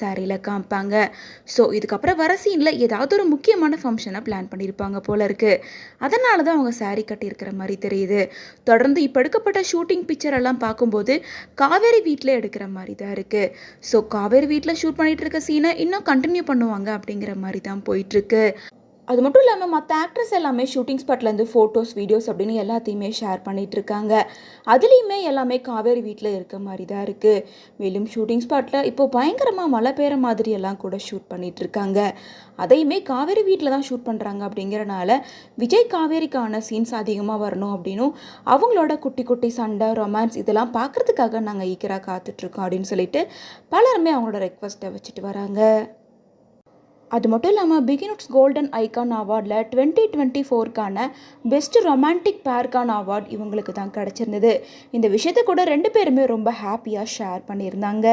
சாரியில் காமிப்பாங்க. ஸோ இதுக்கப்புறம் வர சீனில் ஏதாவது ஒரு முக்கியமான ஃபங்க்ஷனை பிளான் பண்ணியிருப்பாங்க போல இருக்குது அதனால தான் அவங்க சாரி கட்டியிருக்கிற மாதிரி தெரியுது. தொடர்ந்து இப்போ எடுக்கப்பட்ட ஷூட்டிங் பிக்சர் எல்லாம் பார்க்கும்போது காவேரி வீட்டில் எடுக்கிற மாதிரி தான் இருக்குது ஸோ காவேரி வீட்டில் ஷூட் பண்ணிகிட்டு இருக்க சீனை இன்னும் கண்டினியூ பண்ணுவாங்க அப்படிங்கிற மாதிரி தான் போயிட்டுருக்கு அது மட்டும் இல்லாமல் மற்ற ஆக்ட்ரஸ் எல்லாமே ஷூட்டிங் ஸ்பாட்லேருந்து ஃபோட்டோஸ் வீடியோஸ் அப்படின்னு எல்லாத்தையுமே ஷேர் பண்ணிகிட்ருக்காங்க இருக்காங்க. அதுலேயுமே எல்லாமே காவேரி வீட்டில் இருக்க மாதிரி தான் இருக்குது மேலும் ஷூட்டிங் ஸ்பாட்டில் இப்போ பயங்கரமாக மழை பெய்கிற மாதிரி எல்லாம் கூட ஷூட் பண்ணிகிட்ருக்காங்க இருக்காங்க. அதையுமே காவேரி வீட்டில் தான் ஷூட் பண்ணுறாங்க அப்படிங்கிறனால விஜய் காவேரிக்கான சீன்ஸ் அதிகமாக வரணும் அப்படின்னும் அவங்களோட குட்டி குட்டி சண்டை ரொமான்ஸ் இதெல்லாம் பார்க்குறதுக்காக நாங்கள் ஈக்கராக காத்துட்ருக்கோம் அப்படின்னு சொல்லிட்டு பலருமே அவங்களோட ரெக்வஸ்ட்டை வச்சுட்டு வராங்க. அது மட்டும் இல்லாமல் பிகினுட்ஸ் கோல்டன் ஐகான் அவார்டில் டுவெண்ட்டி டுவெண்ட்டி ஃபோர்க்கான பெஸ்ட் ரொமான்டிக் பேர்கான் அவார்ட் இவங்களுக்கு தான் கிடச்சிருந்தது. இந்த விஷயத்தை கூட ரெண்டு பேருமே ரொம்ப ஹாப்பியாக ஷேர் பண்ணியிருந்தாங்க.